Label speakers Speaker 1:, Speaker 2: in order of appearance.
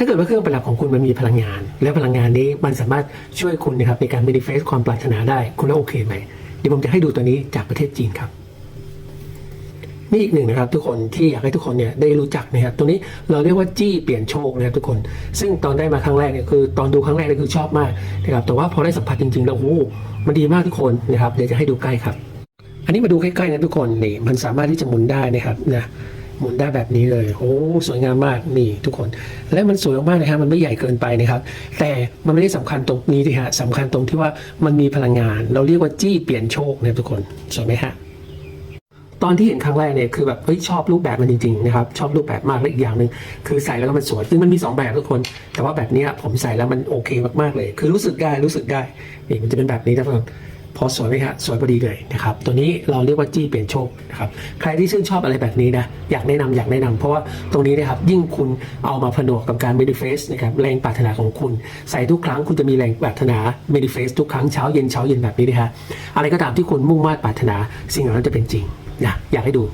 Speaker 1: ถ้าเกิดว่าเครื่องประดับของคุณมันมีพลังงาน และพลังงานนี้มันสามารถช่วยคุณนะครับในการ manifest ความปรารถนาได้คุณว่าโอเคไหมเดี๋ยวผมจะให้ดูตัวนี้จากประเทศจีนครับนี่อีกหนึ่งนะครับทุกคนที่อยากให้ทุกคนเนี่ยได้รู้จักนะครับตัวนี้เราเรียกว่าจี้เปลี่ยนโชคนะครับทุกคน ซึ่งตอนได้มาครั้งแรกเนี่ยคือตอนดูครั้งแรกเนี่ยคือชอบมากนะครับแต่ว่าพอได้สัมผัสจริงๆแล้วโอ้โหมันดีมากทุกคนนะครับเดี๋ยวจะให้ดูใกล้ครับ อันนี้มาดูใกล้ๆนะทุกคนนี่มันสามารถที่จะหมุนได้นะครับนะ หมุนได้แบบนี้เลย โอ้สวยงามมากนี่ทุกคน และมันสวยมากนะครับมันไม่ใหญ่เกินไปนะครับ แต่มันไม่ได้สำคัญตรงนี้ที่ฮะสำคัญตรงที่ว่ามันมีพลังงาน เราเรียกว่าจี้เปลี่ยนโชคนะทุกคนสวยไหมฮะตอนที่เห็นครั้งแรกเนี่ยคือแบบเฮ้ยชอบรูปแบบมันจริงๆนะครับชอบรูปแบบมากและอีกอย่างหนึ่งคือใส่แล้วก็มันสวยซึ่งมันมีสองแบบทุกคน แต่ว่าแบบนี้ผมใส่แล้วมันโอเคมากๆเลย คือรู้สึกได้รู้สึกได้นี่มันจะเป็นแบบนี้นะทุกคน พอสวยไหมฮะสวยพอดีเลยนะครับ ตัวนี้เราเรียกว่าจี้เปลี่ยนโชคนะครับใครที่ชื่นชอบอะไรแบบนี้นะอยากแนะนำอยากแนะนำเพราะว่าตรงนี้นะครับยิ่งคุณเอามาผนวกกับการเมดิเฟสนะครับแรงปรารถนาของคุณ ใส่ทุกครั้งคุณจะมีแรงปรารถนาเมดิเฟสทุกครั้งเช้าเย็นเช้าเย็นแบบนี้นะฮะอะไรก็ตามที่คุณมุ่งมา่ปรารถนา สิ่งเหล่านั้นจะเป็นจริงนะอยากให้ดู